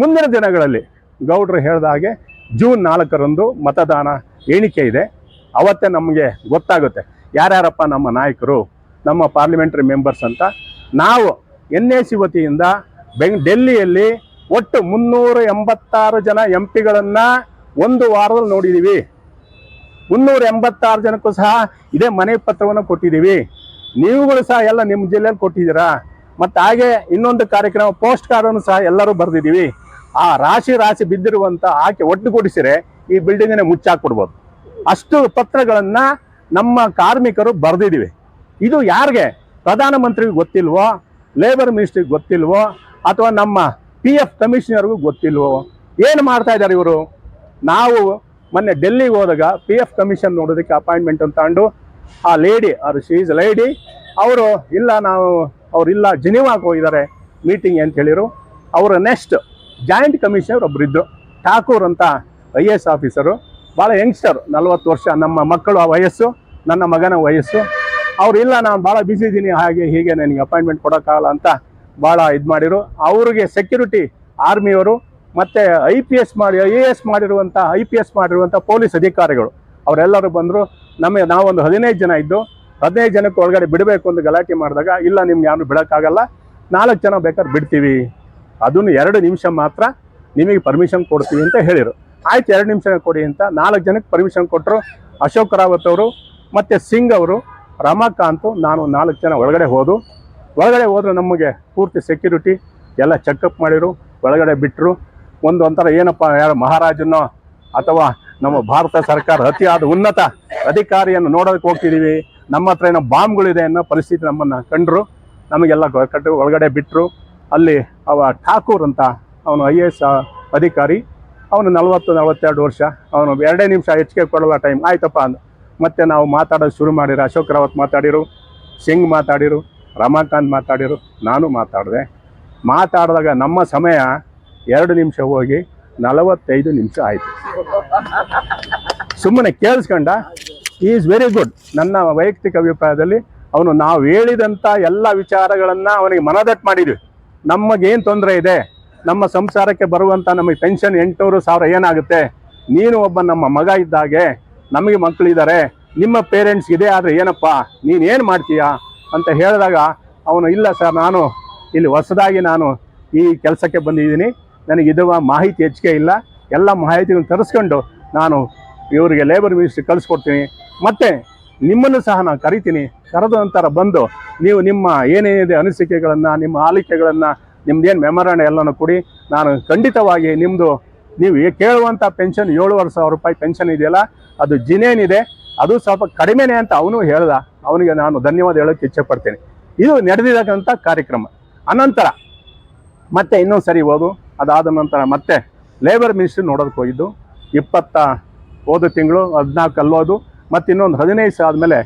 ಮುಂದಿನ ದಿನಗಳಲ್ಲಿ ಗೌಡ್ರು ಹೇಳಿದ ಹಾಗೆ ಜೂನ್ ನಾಲ್ಕರಂದು ಮತದಾನ ಎಣಿಕೆ ಇದೆ. ಅವತ್ತೇ ನಮಗೆ ಗೊತ್ತಾಗುತ್ತೆ ಯಾರ್ಯಾರಪ್ಪ ನಮ್ಮ ನಾಯಕರು, ನಮ್ಮ ಪಾರ್ಲಿಮೆಂಟ್ರಿ ಮೆಂಬರ್ಸ್ ಅಂತ. ನಾವು ಎನ್ ಎ ಸಿ ವತಿಯಿಂದ ಬೆಂಗ್, ಡೆಲ್ಲಿಯಲ್ಲಿ ಒಟ್ಟು ಮುನ್ನೂರ ಎಂಬತ್ತಾರು ಜನ ಎಂ ಪಿಗಳನ್ನು ಒಂದು ವಾರದಲ್ಲಿ ನೋಡಿದ್ದೀವಿ ಮುನ್ನೂರ ಎಂಬತ್ತಾರು ಜನಕ್ಕೂ ಸಹ ಇದೇ ಮನೆ ಪತ್ರವನ್ನು ಕೊಟ್ಟಿದ್ದೀವಿ ನೀವುಗಳು ಸಹ ಎಲ್ಲ ನಿಮ್ಮ ಜಿಲ್ಲೆಯಲ್ಲಿ ಕೊಟ್ಟಿದ್ದೀರಾ? ಮತ್ತು ಹಾಗೆ ಇನ್ನೊಂದು ಕಾರ್ಯಕ್ರಮ ಪೋಸ್ಟ್ ಕಾರ್ಡನ್ನು ಸಹ ಎಲ್ಲರೂ ಬರೆದಿದ್ದೀವಿ. ಆ ರಾಶಿ ರಾಶಿ ಬಿದ್ದಿರುವಂತ ಆಕೆ ಒಟ್ಟುಗೂಡಿಸಿದ್ರೆ ಈ ಬಿಲ್ಡಿಂಗನ್ನೇ ಮುಚ್ಚಾಕ್ಬಿಡ್ಬೋದು. ಅಷ್ಟು ಪತ್ರಗಳನ್ನು ನಮ್ಮ ಕಾರ್ಮಿಕರು ಬರೆದಿದ್ದೀವಿ ಇದು ಯಾರಿಗೆ? ಪ್ರಧಾನಮಂತ್ರಿಗೂ ಗೊತ್ತಿಲ್ವೋ? ಲೇಬರ್ ಮಿನಿಸ್ಟ್ರಿಗೆ ಗೊತ್ತಿಲ್ವೋ? ಅಥವಾ ನಮ್ಮ ಪಿ ಎಫ್ ಕಮಿಷನರ್ಗೂ ಗೊತ್ತಿಲ್ವೋ? ಏನು ಮಾಡ್ತಾ ಇದ್ದಾರೆ ಇವರು? ನಾವು ಮೊನ್ನೆ ಡೆಲ್ಲಿಗೆ ಹೋದಾಗ ಪಿ ಎಫ್ ಕಮಿಷನ್ ನೋಡೋದಕ್ಕೆ ಅಪಾಯಿಂಟ್ಮೆಂಟ್ ಅಂತ ತಗೊಂಡು ಆ ಲೇಡಿ ಅವ್ರು ಶೀಸ್ ಲೇಡಿ ಅವರು ಇಲ್ಲ ನಾವು ಅವರಿಲ್ಲ ಜಿನಿವಾಗೆ ಹೋಗಿದ್ದಾರೆ ಮೀಟಿಂಗ್ ಅಂತ ಹೇಳಿರು. ಅವರು ನೆಕ್ಸ್ಟ್ ಜಾಯಿಂಟ್ ಕಮಿಷನರ್ ಒಬ್ರು ಇದ್ರು. ಠಾಕೂರ್ ಅಂತ ಐ ಎ ಎಸ್ ಆಫೀಸರು. ಭಾಳ ಯಂಗ್ಸ್ಟರ್, ನಲ್ವತ್ತು ವರ್ಷ. ನಮ್ಮ ಮಕ್ಕಳು ಆ ವಯಸ್ಸು, ನನ್ನ ಮಗನ ವಯಸ್ಸು. ಅವ್ರು, ಇಲ್ಲ, ನಾನು ಭಾಳ ಬ್ಯುಸಿ ಇದ್ದೀನಿ ಹಾಗೆ ಹೀಗೆ, ನನಗೆ ಅಪಾಯಿಂಟ್ಮೆಂಟ್ ಕೊಡೋಕ್ಕಾಗಲ್ಲ ಅಂತ ಭಾಳ ಇದು ಮಾಡಿರು. ಅವ್ರಿಗೆ ಸೆಕ್ಯೂರಿಟಿ ಆರ್ಮಿಯವರು ಮತ್ತು ಐ ಪಿ ಎಸ್ ಮಾಡಿ ಐ ಎ ಎಸ್ ಮಾಡಿರುವಂಥ ಐ ಪಿ ಎಸ್ ಮಾಡಿರುವಂಥ ಪೊಲೀಸ್ ಅಧಿಕಾರಿಗಳು. ಅವರೆಲ್ಲರೂ ಬಂದರು. ನಮಗೆ, ನಾವೊಂದು ಹದಿನೈದು ಜನ ಇದ್ದು, ಹದಿನೈದು ಜನಕ್ಕೆ ಒಳಗಡೆ ಬಿಡಬೇಕು ಅಂತ ಗಲಾಟೆ ಮಾಡಿದಾಗ, ಇಲ್ಲ, ನಿಮ್ಗೆ ಯಾರು ಬಿಡೋಕ್ಕಾಗಲ್ಲ. ನಾಲ್ಕು ಜನ ಬೇಕಾದ್ರೆ ಬಿಡ್ತೀವಿ. ಅದನ್ನು ಎರಡು ನಿಮಿಷ ಮಾತ್ರ ನಿಮಗೆ ಪರ್ಮಿಷನ್ ಕೊಡ್ತೀವಿ ಅಂತ ಹೇಳಿದರು ಆಯ್ತು, ಎರಡು ನಿಮಿಷ ಕೊಡಿ ಅಂತ ನಾಲ್ಕು ಜನಕ್ಕೆ ಪರ್ಮಿಷನ್ ಕೊಟ್ಟರು ಅಶೋಕ್ ರಾವತ್ ಅವರು ಮತ್ತು ಸಿಂಗ್ ಅವರು, ರಮಾಕಾಂತ್, ನಾನು ನಾಲ್ಕು ಜನ ಒಳಗಡೆ ಹೋದು. ಒಳಗಡೆ ಹೋದ್ರೆ ನಮಗೆ ಪೂರ್ತಿ ಸೆಕ್ಯೂರಿಟಿ ಎಲ್ಲ ಚೆಕಪ್ ಮಾಡಿರು, ಒಳಗಡೆ ಬಿಟ್ಟರು ಒಂದು ಒಂಥರ ಏನಪ್ಪ, ಯಾರು ಮಹಾರಾಜನೋ ಅಥವಾ ನಮ್ಮ ಭಾರತ ಸರ್ಕಾರ ಅತಿಯಾದ ಉನ್ನತ ಅಧಿಕಾರಿಯನ್ನು ನೋಡೋದಕ್ಕೆ ಹೋಗ್ತಿದ್ದೀವಿ ನಮ್ಮ ಹತ್ರ ಏನೋ ಬಾಂಬ್ಗಳಿದೆ ಅನ್ನೋ ಪರಿಸ್ಥಿತಿ ನಮ್ಮನ್ನು ಕಂಡರು. ನಮಗೆಲ್ಲ ಕಟ್ಟು ಒಳಗಡೆ ಬಿಟ್ಟರು ಅಲ್ಲಿ ಅವ ಠಾಕೂರ್ ಅಂತ ಅವನು ಐ ಎಸ್ ಅಧಿಕಾರಿ. ಅವನು ನಲವತ್ತು, ನಲವತ್ತೆರಡು ವರ್ಷ. ಅವನು ಎರಡೇ ನಿಮಿಷ ಹೆಚ್ಚಿಗೆ ಕೊಡುವ ಟೈಮ್ ಆಯ್ತಪ್ಪ ಅಂದ. ಮತ್ತೆ ನಾವು ಮಾತಾಡೋದು ಶುರು ಮಾಡಿರು. ಅಶೋಕ್ ರಾವತ್ ಮಾತಾಡಿರು, ಸಿಂಗ್ ಮಾತಾಡಿರು, ರಮಾಕಾಂತ್ ಮಾತಾಡಿರು, ನಾನು ಮಾತಾಡಿದೆ. ಮಾತಾಡಿದಾಗ ನಮ್ಮ ಸಮಯ ಎರಡು ನಿಮಿಷ ಹೋಗಿ ನಲವತ್ತೈದು ನಿಮಿಷ ಆಯಿತು. ಸುಮ್ಮನೆ ಕೇಳಿಸ್ಕೊಂಡ? ಈಸ್ ವೆರಿ ಗುಡ್ ನನ್ನ ವೈಯಕ್ತಿಕ ಅಭಿಪ್ರಾಯದಲ್ಲಿ ಅವನು ನಾವು ಹೇಳಿದಂಥ ಎಲ್ಲ ವಿಚಾರಗಳನ್ನು ಅವನಿಗೆ ಮನದಟ್ಟು ಮಾಡಿದ್ವಿ. ನಮಗೇನು ತೊಂದರೆ ಇದೆ? ನಮ್ಮ ಸಂಸಾರಕ್ಕೆ ಬರುವಂಥ ನಮಗೆ ಪೆನ್ಷನ್ ಎಂಟುನೂರು ಸಾವಿರ ಏನಾಗುತ್ತೆ? ನೀನು ಒಬ್ಬ ನಮ್ಮ ಮಗ ಇದ್ದಾಗೆ, ನಮಗೆ ಮಕ್ಕಳಿದ್ದಾರೆ ನಿಮ್ಮ ಪೇರೆಂಟ್ಸ್ ಇದೆ, ಆದರೆ ಏನಪ್ಪ? ನೀನು ಏನು ಮಾಡ್ತೀಯಾ? ಅಂತ ಹೇಳಿದಾಗ ಅವನು, ಇಲ್ಲ ಸರ್, ನಾನು ಇಲ್ಲಿ ಹೊಸದಾಗಿ ನಾನು ಈ ಕೆಲಸಕ್ಕೆ ಬಂದಿದ್ದೀನಿ. ನನಗೆ ಇದು ಮಾಹಿತಿ ಹೆಚ್ಚಿಗೆ ಇಲ್ಲ. ಎಲ್ಲ ಮಾಹಿತಿಯನ್ನು ತರಿಸ್ಕೊಂಡು ನಾನು ಇವರಿಗೆ ಲೇಬರ್ ಮಿನಿಸ್ಟ್ರಿ ಕಳಿಸ್ಕೊಡ್ತೀನಿ. ಮತ್ತು ನಿಮ್ಮನ್ನು ಸಹ ನಾನು ಕರಿತೀನಿ. ಕರೆದ ನಂತರ ಬಂದು ನೀವು ನಿಮ್ಮ ಏನೇನಿದೆ ಅನಿಸಿಕೆಗಳನ್ನು, ನಿಮ್ಮ ಆಲಿಕೆಗಳನ್ನು, ನಿಮ್ದೇನು ಮೆಮೊರಾಂಡ ಎಲ್ಲನೂ ಕೊಡಿ ನಾನು ಖಂಡಿತವಾಗಿ ನಿಮ್ಮದು ನೀವು ಕೇಳುವಂಥ ಪೆನ್ಷನ್ ಏಳುವರೆ ಸಾವಿರ ರೂಪಾಯಿ ಪೆನ್ಷನ್ ಇದೆಯಲ್ಲ, ಅದು ಜಿನೇನಿದೆ, ಅದು ಸ್ವಲ್ಪ ಕಡಿಮೆನೆ ಅಂತ ಅವನು ಹೇಳ್ದ. ಅವನಿಗೆ ನಾನು ಧನ್ಯವಾದ ಹೇಳೋಕ್ಕೆ ಇಚ್ಛೆ ಪಡ್ತೇನೆ. ಇದು ನಡೆದಿರತಕ್ಕಂಥ ಕಾರ್ಯಕ್ರಮ. ಅನಂತರ ಮತ್ತೆ ಇನ್ನೊಂದು ಸರಿ ಹೋದು ಅದಾದ ನಂತರ ಮತ್ತೆ ಲೇಬರ್ ಮಿನಿಸ್ಟ್ರಿ ನೋಡೋದಕ್ಕೆ ಹೋಗಿದ್ದು. ಇಪ್ಪತ್ತ ಹೋದ ತಿಂಗಳು ಹದಿನಾಲ್ಕು ಅಲ್ಲೋದು ಮತ್ತು ಇನ್ನೊಂದು ಹದಿನೈದು ದಿವಸ ಆದಮೇಲೆ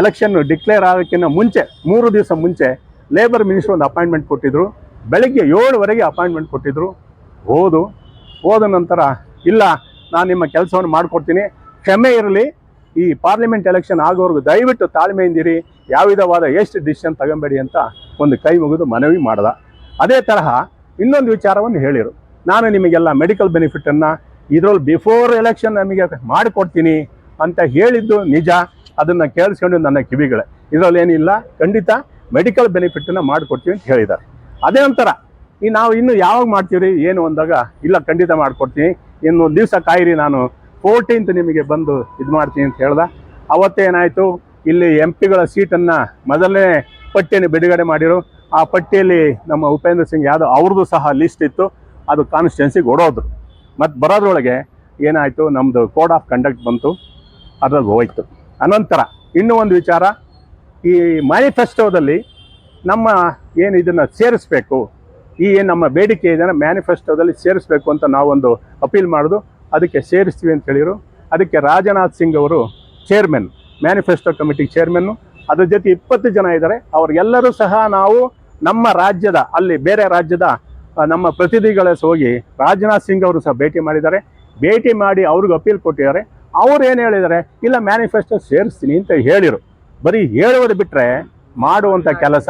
ಎಲೆಕ್ಷನ್ ಡಿಕ್ಲೇರ್ ಆಗೋಕ್ಕಿಂತ ಮುಂಚೆ, ಮೂರು ದಿವಸ ಮುಂಚೆ ಲೇಬರ್ ಮಿನಿಸ್ಟ್ರ್ ಒಂದು ಅಪಾಯಿಂಟ್ಮೆಂಟ್ ಕೊಟ್ಟಿದ್ದರು ಬೆಳಗ್ಗೆ ಏಳುವರೆಗೆ ಅಪಾಯಿಂಟ್ಮೆಂಟ್ ಕೊಟ್ಟಿದ್ದರು ಹೋದು ಹೋದ ನಂತರ, ಇಲ್ಲ, ನಾನು ನಿಮ್ಮ ಕೆಲಸವನ್ನು ಮಾಡಿಕೊಡ್ತೀನಿ. ಕ್ಷಮೆ ಇರಲಿ, ಈ ಪಾರ್ಲಿಮೆಂಟ್ ಎಲೆಕ್ಷನ್ ಆಗೋವರೆಗೂ ದಯವಿಟ್ಟು ತಾಳ್ಮೆಯಿಂದಿರಿ. ಯಾವ ವಿಧವಾದ ಎಷ್ಟು ಡಿಸಿಷನ್ ತಗೊಂಬೇಡಿ ಅಂತ ಒಂದು ಕೈ ಮುಗಿದು ಮನವಿ ಮಾಡ್ದ. ಅದೇ ತರಹ ಇನ್ನೊಂದು ವಿಚಾರವನ್ನು ಹೇಳಿರು. ನಾನು ನಿಮಗೆಲ್ಲ ಮೆಡಿಕಲ್ ಬೆನಿಫಿಟನ್ನು ಇದರಲ್ಲಿ ಬಿಫೋರ್ ಎಲೆಕ್ಷನ್ ನಮಗೆ ಮಾಡಿಕೊಡ್ತೀನಿ. ಅಂತ ಹೇಳಿದ್ದು ನಿಜ. ಅದನ್ನು ಕೇಳಿಸ್ಕೊಂಡು ನನ್ನ ಕಿವಿಗಳೇ. ಇದರಲ್ಲಿ ಏನಿಲ್ಲ, ಖಂಡಿತ ಮೆಡಿಕಲ್ ಬೆನಿಫಿಟನ್ನು ಮಾಡಿಕೊಡ್ತೀವಿ ಅಂತ ಹೇಳಿದ್ದಾರೆ. ಅದೇ ಒಂಥರ. ಈ ನಾವು ಇನ್ನು ಯಾವಾಗ ಮಾಡ್ತೀವಿ ಏನು ಅಂದಾಗ, ಇಲ್ಲ, ಖಂಡಿತ ಮಾಡಿಕೊಡ್ತೀನಿ. ಇನ್ನು ದಿವಸ ಕಾಯಿರಿ ನಾನು. ಫೋರ್ಟೀನ್ತ್ ನಿಮಗೆ ಬಂದು ಇದು ಮಾಡ್ತೀನಿ ಅಂತ ಹೇಳ್ದ. ಅವತ್ತೇನಾಯಿತು ಇಲ್ಲಿ ಎಂ ಪಿಗಳ ಸೀಟನ್ನು ಮೊದಲನೇ ಪಟ್ಟಿಯನ್ನು ಬಿಡುಗಡೆ ಮಾಡಿರು. ಆ ಪಟ್ಟಿಯಲ್ಲಿ ನಮ್ಮ ಉಪೇಂದ್ರ ಸಿಂಗ್ ಯಾದವ್ ಅವ್ರದ್ದು ಸಹ ಲಿಸ್ಟ್ ಇತ್ತು. ಅದು ಕಾನ್ಸ್ಟಿಟ್ಯೂನ್ಸಿಗೆ ಓಡೋದ್ರು. ಮತ್ತು ಬರೋದ್ರೊಳಗೆ ಏನಾಯಿತು ನಮ್ಮದು ಕೋಡ್ ಆಫ್ ಕಂಡಕ್ಟ್ ಬಂತು. ಅದ್ರಲ್ಲಿ ಹೋಯ್ತು. ಅನಂತರ ಇನ್ನೂ ಒಂದು ವಿಚಾರ, ಈ ಮ್ಯಾನಿಫೆಸ್ಟೋದಲ್ಲಿ ನಮ್ಮ ಏನು ಇದನ್ನು ಸೇರಿಸ್ಬೇಕು, ಈ ಏನು ನಮ್ಮ ಬೇಡಿಕೆ ಇದನ್ನು ಮ್ಯಾನಿಫೆಸ್ಟೋದಲ್ಲಿ ಸೇರಿಸ್ಬೇಕು ಅಂತ ನಾವೊಂದು ಅಪೀಲ್ ಮಾಡೋದು. ಅದಕ್ಕೆ ಸೇರಿಸ್ತೀವಿ ಅಂತ ಹೇಳಿದರು ಅದಕ್ಕೆ ರಾಜನಾಥ್ ಸಿಂಗ್ ಅವರು ಚೇರ್ಮನ್ ಮ್ಯಾನಿಫೆಸ್ಟೋ ಕಮಿಟಿ ಚೇರ್ಮನ್ನು ಅದ್ರ ಜೊತೆ ಇಪ್ಪತ್ತು ಜನ ಇದ್ದಾರೆ. ಅವ್ರಿಗೆಲ್ಲರೂ ಸಹ ನಾವು ನಮ್ಮ ರಾಜ್ಯದ, ಅಲ್ಲಿ ಬೇರೆ ರಾಜ್ಯದ ನಮ್ಮ ಪ್ರತಿನಿಧಿಗಳ ಹೋಗಿ ರಾಜನಾಥ್ ಸಿಂಗ್ ಅವರು ಸಹ ಭೇಟಿ ಮಾಡಿದ್ದಾರೆ. ಭೇಟಿ ಮಾಡಿ ಅವ್ರಿಗೆ ಅಪೀಲ್ ಕೊಟ್ಟಿದ್ದಾರೆ. ಅವ್ರು ಏನು ಹೇಳಿದ್ದಾರೆ ಇಲ್ಲ ಮ್ಯಾನಿಫೆಸ್ಟೋ ಸೇರಿಸ್ತೀನಿ ಅಂತ ಹೇಳಿರು. ಬರೀ ಹೇಳುವುದು ಬಿಟ್ಟರೆ ಮಾಡುವಂಥ ಕೆಲಸ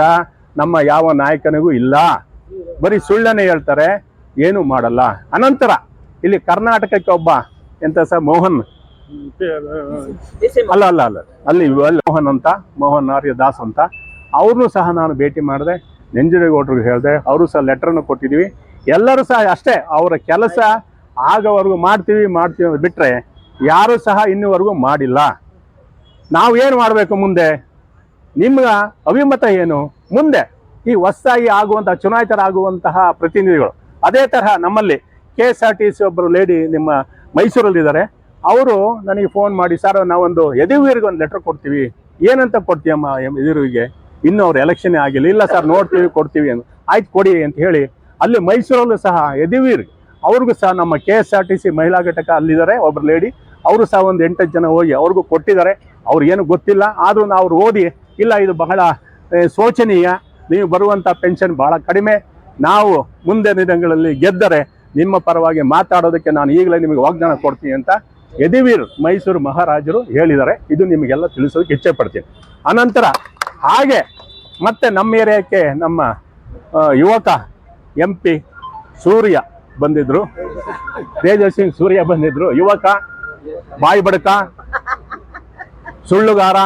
ನಮ್ಮ ಯಾವ ನಾಯಕನಿಗೂ ಇಲ್ಲ. ಬರೀ ಸುಳ್ಳನ್ನೇ ಹೇಳ್ತಾರೆ, ಏನು ಮಾಡಲ್ಲ. ಅನಂತರ ಇಲ್ಲಿ ಕರ್ನಾಟಕಕ್ಕೆ ಒಬ್ಬ, ಎಂತ ಸರ್, ಮೋಹನ್? ಅಲ್ಲ ಅಲ್ಲ ಅಲ್ಲ. ಅಲ್ಲಿ ಮೋಹನ್ ಅಂತ, ಮೋಹನ್ ಆರ್ಯ ದಾಸ್ ಅಂತ. ಅವ್ರನ್ನೂ ಸಹ ನಾನು ಭೇಟಿ ಮಾಡಿದೆ. ನಂಜನಗೌಡ್ರಿಗೆ ಹೇಳಿದೆ. ಅವರು ಸಹ ಲೆಟ್ರನ್ನು ಕೊಟ್ಟಿದ್ದೀವಿ ಎಲ್ಲರೂ ಸಹ ಅಷ್ಟೇ, ಅವರ ಕೆಲಸ ಆಗವರೆಗೂ ಮಾಡ್ತೀವಿ ಮಾಡ್ತೀವಿ ಅಂತ ಬಿಟ್ರೆ ಯಾರು ಸಹ ಇನ್ನುವರೆಗೂ ಮಾಡಿಲ್ಲ. ನಾವು ಏನು ಮಾಡಬೇಕು ಮುಂದೆ? ನಿಮ್ಮ ಅಭಿಮತ ಏನು? ಮುಂದೆ ಈ ಹೊಸ್ದಾಗಿ ಆಗುವಂತಹ, ಚುನಾಯಿತರಾಗುವಂತಹ ಪ್ರತಿನಿಧಿಗಳು. ಅದೇ ತರಹ ನಮ್ಮಲ್ಲಿ K S R T C ಒಬ್ಬರು ಲೇಡಿ ನಿಮ್ಮ ಮೈಸೂರಲ್ಲಿದ್ದಾರೆ ಅವರು ನನಗೆ ಫೋನ್ ಮಾಡಿ ಸರ್ ನಾವೊಂದು ಯದುವೀರಿಗೆ ಒಂದು ಲೆಟರ್ ಕೊಡ್ತೀವಿ. ಏನಂತ ಕೊಡ್ತೀಯಮ್ಮ ಎಂ ಯದುವೀರಿಗೆ? ಇನ್ನೂ ಅವ್ರು ಎಲೆಕ್ಷನ್ ಆಗಿಲ್ಲ. ಇಲ್ಲ ಸರ್ ನೋಡ್ತೀವಿ, ಕೊಡ್ತೀವಿ ಅಂತ. ಆಯ್ತು, ಕೊಡಿ ಅಂತ ಹೇಳಿ ಅಲ್ಲಿ ಮೈಸೂರಲ್ಲೂ ಸಹ ಯದುವೀರ್ ಅವ್ರಿಗೂ ಸಹ ನಮ್ಮ K S R T C ಮಹಿಳಾ ಘಟಕ ಅಲ್ಲಿದ್ದಾರೆ. ಒಬ್ಬರು ಲೇಡಿ ಅವರು ಸಹ ಒಂದು ಎಂಟತ್ತು ಜನ ಹೋಗಿ ಅವ್ರಿಗೂ ಕೊಟ್ಟಿದ್ದಾರೆ. ಅವ್ರಿಗೇನು ಗೊತ್ತಿಲ್ಲ, ಆದರೂ ನಾವು ಅವ್ರು ಓದಿ, ಇಲ್ಲ ಇದು ಬಹಳ ಶೋಚನೀಯ, ನೀವು ಬರುವಂಥ ಪೆನ್ಷನ್ ಬಹಳ ಕಡಿಮೆ. ನಾವು ಮುಂದೆ ದಿನಗಳಲ್ಲಿ ಗೆದ್ದರೆ ನಿಮ್ಮ ಪರವಾಗಿ ಮಾತಾಡೋದಕ್ಕೆ ನಾನು ಈಗಲೇ ನಿಮಗೆ ವಾಗ್ದಾನ ಕೊಡ್ತೀನಿ ಅಂತ ಯದುವೀರ್ ಮೈಸೂರು ಮಹಾರಾಜರು ಹೇಳಿದ್ದಾರೆ. ಇದು ನಿಮಗೆಲ್ಲ ತಿಳಿಸೋದಕ್ಕೆ ಇಚ್ಛೆ ಪಡ್ತೀನಿ. ಅನಂತರ ಹಾಗೆ ಮತ್ತೆ ನಮ್ಮ ಏರಿಯಾಕ್ಕೆ ನಮ್ಮ ಯುವಕ ಎಂ ಪಿ ಸೂರ್ಯ ಬಂದಿದ್ರು. ತೇಜಸ್ವಿ ಸೂರ್ಯ ಬಂದಿದ್ರು. ಯುವಕ, ಬಾಯಿ ಬಡಕ, ಸುಳ್ಳುಗಾರ,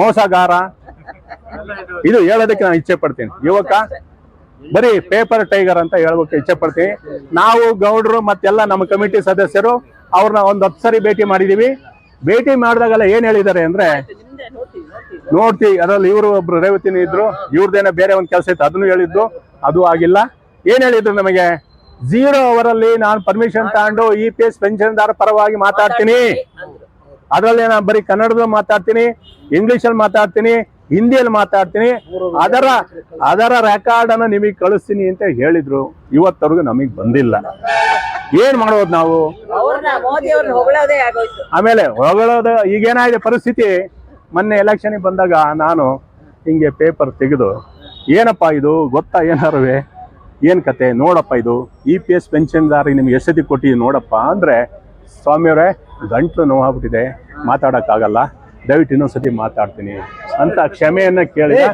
ಮೋಸಗಾರ. ಇದು ಹೇಳೋದಕ್ಕೆ ನಾನು ಇಚ್ಛೆ ಪಡ್ತೀನಿ. ಯುವಕ, ಬರೀ ಪೇಪರ್ ಟೈಗರ್ ಅಂತ ಹೇಳ್ಬೇಕು ಇಚ್ಛೆ ಪಡ್ತೀನಿ. ನಾವು ಗೌಡ್ರು ಮತ್ತೆಲ್ಲ ನಮ್ಮ ಕಮಿಟಿ ಸದಸ್ಯರು, ಅವ್ರನ್ನ ಒಂದು ಹತ್ತು ಸರಿ ಭೇಟಿ ಮಾಡಿದೀವಿ. ಭೇಟಿ ಮಾಡಿದಾಗೆಲ್ಲ ಏನ್ ಹೇಳಿದ್ದಾರೆ ಅಂದ್ರೆ, ನೋಡ್ತಿ, ಅದ್ರಲ್ಲಿ ಇವರು ಒಬ್ರು ರೇವತಿನಿ ಇದ್ರು. ಇವ್ರದ್ದೇನೋ ಬೇರೆ ಒಂದು ಕೆಲಸ ಇತ್ತು, ಅದನ್ನು ಹೇಳಿದ್ದು. ಅದು ಆಗಿಲ್ಲ. ಏನ್ ಹೇಳಿದ್ರು ನಮಗೆ? ಝೀರೋ ಅವರಲ್ಲಿ ನಾನು ಪರ್ಮಿಷನ್ ತಗೊಂಡು ಇ ಪಿ ಎಸ್ ಪೆನ್ಷನ್ದಾರ ಪರವಾಗಿ ಮಾತಾಡ್ತೀನಿ. ಅದರಲ್ಲಿ ನಾನು ಬರೀ ಕನ್ನಡದಲ್ಲಿ ಮಾತಾಡ್ತೀನಿ ಇಂಗ್ಲಿಷ್ ಅಲ್ಲಿ ಮಾತಾಡ್ತೀನಿ ಹಿಂದಿಯಲ್ಲಿ ಮಾತಾಡ್ತೀನಿ. ಅದರ ಅದರ ರೆಕಾರ್ಡ್ ಅನ್ನು ನಿಮಗೆ ಕಳಿಸ್ತೀನಿ ಅಂತ ಹೇಳಿದ್ರು. ಇವತ್ತವರೆಗೂ ನಮಗೆ ಬಂದಿಲ್ಲ. ಏನ್ ಮಾಡೋದು ನಾವು? ಆಮೇಲೆ ಹೊಗಳೋದು ಈಗೇನಾಗಿದೆ ಪರಿಸ್ಥಿತಿ? ಮೊನ್ನೆ ಎಲೆಕ್ಷನ್ಗೆ ಬಂದಾಗ ನಾನು ಹಿಂಗೆ ಪೇಪರ್ ತೆಗೆದು ಏನಪ್ಪಾ ಇದು ಗೊತ್ತಾ ಏನಾರುವೆ? ಏನು ಕತೆ? ನೋಡಪ್ಪ ಇದು. ಇ ಪಿ ಎಸ್ ಪೆನ್ಷನ್ದಾರಿಗೆ ನಿಮ್ಗೆ ಎಷ್ಟು ಸತಿ ಕೊಟ್ಟಿದ್ದೀನಿ ನೋಡಪ್ಪ ಅಂದರೆ ಸ್ವಾಮಿಯವರೇ ಗಂಟ್ಲು ನೋವಾಗ್ಬಿಟ್ಟಿದೆ. ಮಾತಾಡೋಕ್ಕಾಗಲ್ಲ. ದಯವಿಟ್ಟು ಇನ್ನೊಂದ್ಸತಿ ಮಾತಾಡ್ತೀನಿ. ಅಂತ ಕ್ಷಮೆಯನ್ನ ಕೇಳಿದ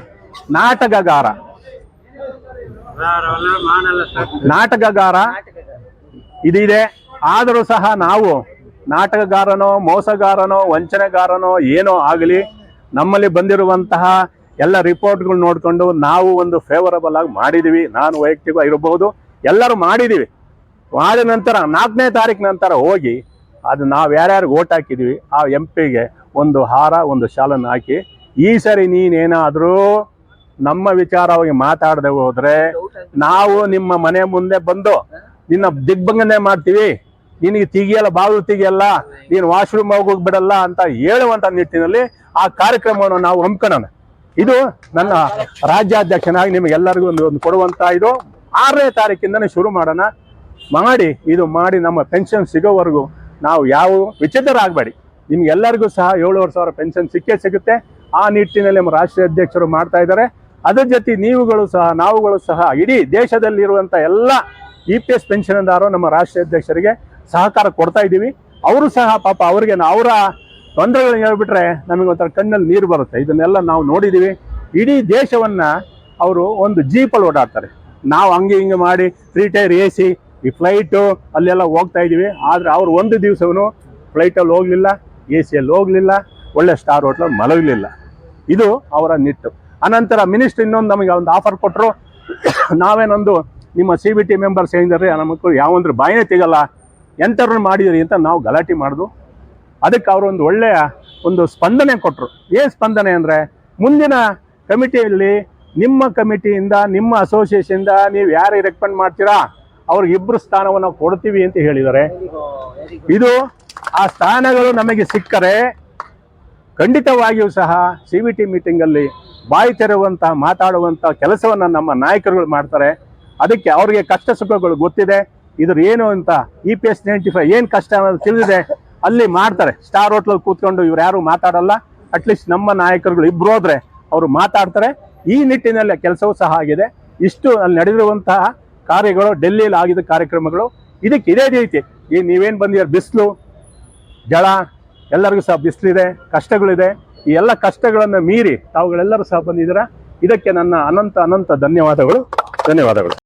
ನಾಟಕಗಾರ. ನಾಟಕಗಾರ ಇದಿದೆ. ಆದರೂ ಸಹ ನಾವು ನಾಟಕಗಾರನೋ ಮೋಸಗಾರನೋ ವಂಚನೆಗಾರನೋ ಏನೋ ಆಗಲಿ ನಮ್ಮಲ್ಲಿ ಬಂದಿರುವಂತಹ ಎಲ್ಲ ರಿಪೋರ್ಟ್ಗಳು ನೋಡಿಕೊಂಡು ನಾವು ಒಂದು ಫೇವರಬಲ್ ಆಗಿ ಮಾಡಿದೀವಿ, ನಾನು ವೈಯಕ್ತಿಕ ಇರಬಹುದು ಎಲ್ಲರೂ ಮಾಡಿದ್ದೀವಿ ಮಾಡಿದ ನಂತರ, ನಾಲ್ಕನೇ ತಾರೀಕು ನಂತರ ಹೋಗಿ, ಅದು ನಾವು ಯಾರ್ಯಾರಿಗೆ ಓಟ್ ಹಾಕಿದ್ದೀವಿ ಆ ಎಂ ಪಿಗೆ ಒಂದು ಹಾರ, ಒಂದು ಶಾಲನ್ನು ಹಾಕಿ, ಈ ಸರಿ ನೀನೇನಾದರೂ ನಮ್ಮ ವಿಚಾರವಾಗಿ ಮಾತಾಡದೆ ಹೋದರೆ ನಾವು ನಿಮ್ಮ ಮನೆ ಮುಂದೆ ಬಂದು ನಿನ್ನ ದಿಗ್ಭಂಗನೆ ಮಾಡ್ತೀವಿ. ನಿನಗೆ ತೆಗಿಯಲ್ಲ, ಬಾವು ತೆಗಿಯಲ್ಲ, ನೀನು ವಾಶ್ರೂಮ್ ಹೋಗೋಕ್ ಬಿಡಲ್ಲ ಅಂತ ಹೇಳುವಂಥ ನಿಟ್ಟಿನಲ್ಲಿ ಆ ಕಾರ್ಯಕ್ರಮವನ್ನು ನಾವು ಹಮ್ಮಿಕೊಳ್ಳೋಣ ಇದು ನನ್ನ ರಾಜ್ಯಾಧ್ಯಕ್ಷನಾಗಿ ನಿಮಗೆಲ್ಲರಿಗೂ ಒಂದು ಒಂದು ಕೊಡುವಂತ ಇದು ಆರನೇ ತಾರೀಕಿಂದನೇ ಶುರು ಮಾಡೋಣ. ಮಾಡಿ, ಇದು ಮಾಡಿ ನಮ್ಮ ಪೆನ್ಷನ್ ಸಿಗೋವರೆಗೂ ನಾವು ಯಾವ ವಿಚಿತ್ರರಾಗಬೇಡಿ. ನಿಮ್ಗೆಲ್ಲರಿಗೂ ಸಹ ಏಳುವರೆ ಸಾವಿರ ಪೆನ್ಷನ್ ಸಿಕ್ಕೇ ಸಿಗುತ್ತೆ. ಆ ನಿಟ್ಟಿನಲ್ಲಿ ನಮ್ಮ ರಾಷ್ಟ್ರೀಯ ಅಧ್ಯಕ್ಷರು ಮಾಡ್ತಾ ಇದ್ದಾರೆ. ಅದರ ಜೊತೆ ನೀವುಗಳು ಸಹ, ನಾವುಗಳು ಸಹ ಇಡೀ ದೇಶದಲ್ಲಿರುವಂಥ ಎಲ್ಲ ಇ ಪಿ ಎಸ್ ಪೆನ್ಷನ್ದಾರರು ನಮ್ಮ ರಾಷ್ಟ್ರೀಯ ಅಧ್ಯಕ್ಷರಿಗೆ ಸಹಕಾರ ಕೊಡ್ತಾ ಇದ್ದೀವಿ. ಅವರು ಸಹ ಪಾಪ, ಅವರಿಗೆ ಅವರ ತೊಂದರೆಗಳನ್ನ ಹೇಳ್ಬಿಟ್ರೆ ನಮಗೆ ಒಂಥರ ಕಣ್ಣಲ್ಲಿ ನೀರು ಬರುತ್ತೆ. ಇದನ್ನೆಲ್ಲ ನಾವು ನೋಡಿದ್ದೀವಿ ಇಡೀ ದೇಶವನ್ನು ಅವರು ಒಂದು ಜೀಪಲ್ಲಿ ಓಡಾಡ್ತಾರೆ. ನಾವು ಹಂಗೆ ಹಿಂಗೆ ಮಾಡಿ ಫ್ರೀ ಟೈರ್ ಎ ಸಿ ಈ ಫ್ಲೈಟು ಅಲ್ಲೆಲ್ಲ ಹೋಗ್ತಾ ಇದ್ದೀವಿ. ಆದರೆ ಅವ್ರು ಒಂದು ದಿವಸವೂ ಫ್ಲೈಟಲ್ಲಿ ಹೋಗಲಿಲ್ಲ ಎ ಸಿಯಲ್ಲಿ ಹೋಗಲಿಲ್ಲ, ಒಳ್ಳೆ ಸ್ಟಾರ್ ಹೋಟ್ಲಲ್ಲಿ ಮಲಗಲಿಲ್ಲ. ಇದು ಅವರ ನಿಟ್ಟು. ಅನಂತರ ಮಿನಿಸ್ಟ್ರ್ ಇನ್ನೊಂದು ನಮಗೆ ಒಂದು ಆಫರ್ ಕೊಟ್ಟರು ನಾವೇನೊಂದು ನಿಮ್ಮ ಸಿ ಬಿ ಟಿ ಮೆಂಬರ್ಸ್ ಏನಿದ್ದಾರೆ ಮಕ್ಕಳು ಯಾವಂದ್ರೆ ಬಾಯಿನೇ ತೆಗಲ್ಲ ಎಂಥವ್ರನ್ನ ಮಾಡಿದಿರಿ ಅಂತ ನಾವು ಗಲಾಟೆ ಮಾಡಿದ್ವು ಅದಕ್ಕೆ ಅವರು ಒಂದು ಒಳ್ಳೆಯ ಒಂದು ಸ್ಪಂದನೆ ಕೊಟ್ಟರು ಏನು ಸ್ಪಂದನೆ ಅಂದರೆ, ಮುಂದಿನ ಕಮಿಟಿಯಲ್ಲಿ ನಿಮ್ಮ ಕಮಿಟಿಯಿಂದ, ನಿಮ್ಮ ಅಸೋಸಿಯೇಷನ್ದ ನೀವು ಯಾರಿಗೆ ರೆಕಮೆಂಡ್ ಮಾಡ್ತೀರಾ, ಅವ್ರಿಗೆ ಇಬ್ಬರು ಸ್ಥಾನವನ್ನು ಕೊಡ್ತೀವಿ ಅಂತ ಹೇಳಿದ್ದಾರೆ. ಇದು ಆ ಸ್ಥಾನಗಳು ನಮಗೆ ಸಿಕ್ಕರೆ ಖಂಡಿತವಾಗಿಯೂ ಸಹ ಸಿ ವಿ ಟಿ ಮೀಟಿಂಗಲ್ಲಿ ಬಾಯಿ ತೆರೆಯುವಂಥ ಮಾತಾಡುವಂಥ ಕೆಲಸವನ್ನು ನಮ್ಮ ನಾಯಕರುಗಳು ಮಾಡ್ತಾರೆ. ಅದಕ್ಕೆ ಅವ್ರಿಗೆ ಕಷ್ಟ ಸುಖಗಳು ಗೊತ್ತಿದೆ. ಇದ್ರ ಏನು ಅಂತ E P S ninety five ಏನು ಕಷ್ಟ ಅನ್ನೋದು ತಿಳಿದಿದೆ. ಅಲ್ಲಿ ಮಾಡ್ತಾರೆ. ಸ್ಟಾರ್ ಹೋಟ್ಲಲ್ಲಿ ಕೂತ್ಕೊಂಡು ಇವ್ರು ಯಾರು ಮಾತಾಡಲ್ಲ. ಅಟ್ಲೀಸ್ಟ್ ನಮ್ಮ ನಾಯಕರುಗಳು ಇಬ್ರು ಹೋದ್ರೆ ಅವರು ಮಾತಾಡ್ತಾರೆ. ಈ ನಿಟ್ಟಿನಲ್ಲಿ ಕೆಲಸವೂ ಸಹ ಆಗಿದೆ. ಇಷ್ಟು ಅಲ್ಲಿ ನಡೆದಿರುವಂತಹ ಕಾರ್ಯಗಳು, ಡೆಲ್ಲಿಯಲ್ಲಿ ಆಗಿದ್ದ ಕಾರ್ಯಕ್ರಮಗಳು, ಇದಕ್ಕೆ ಇದೇ ರೀತಿ. ಈ ನೀವೇನು ಬಂದಿರೋ ಬಿಸಿಲು, ಜಳ, ಎಲ್ಲರಿಗೂ ಸಹ ಬಿಸಿಲಿದೆ, ಕಷ್ಟಗಳಿದೆ. ಈ ಎಲ್ಲ ಕಷ್ಟಗಳನ್ನು ಮೀರಿ ತಾವುಗಳೆಲ್ಲರೂ ಸಹ ಬಂದಿದ್ದೀರಾ? ಇದಕ್ಕೆ ನನ್ನ ಅನಂತ ಅನಂತ ಧನ್ಯವಾದಗಳು. ಧನ್ಯವಾದಗಳು.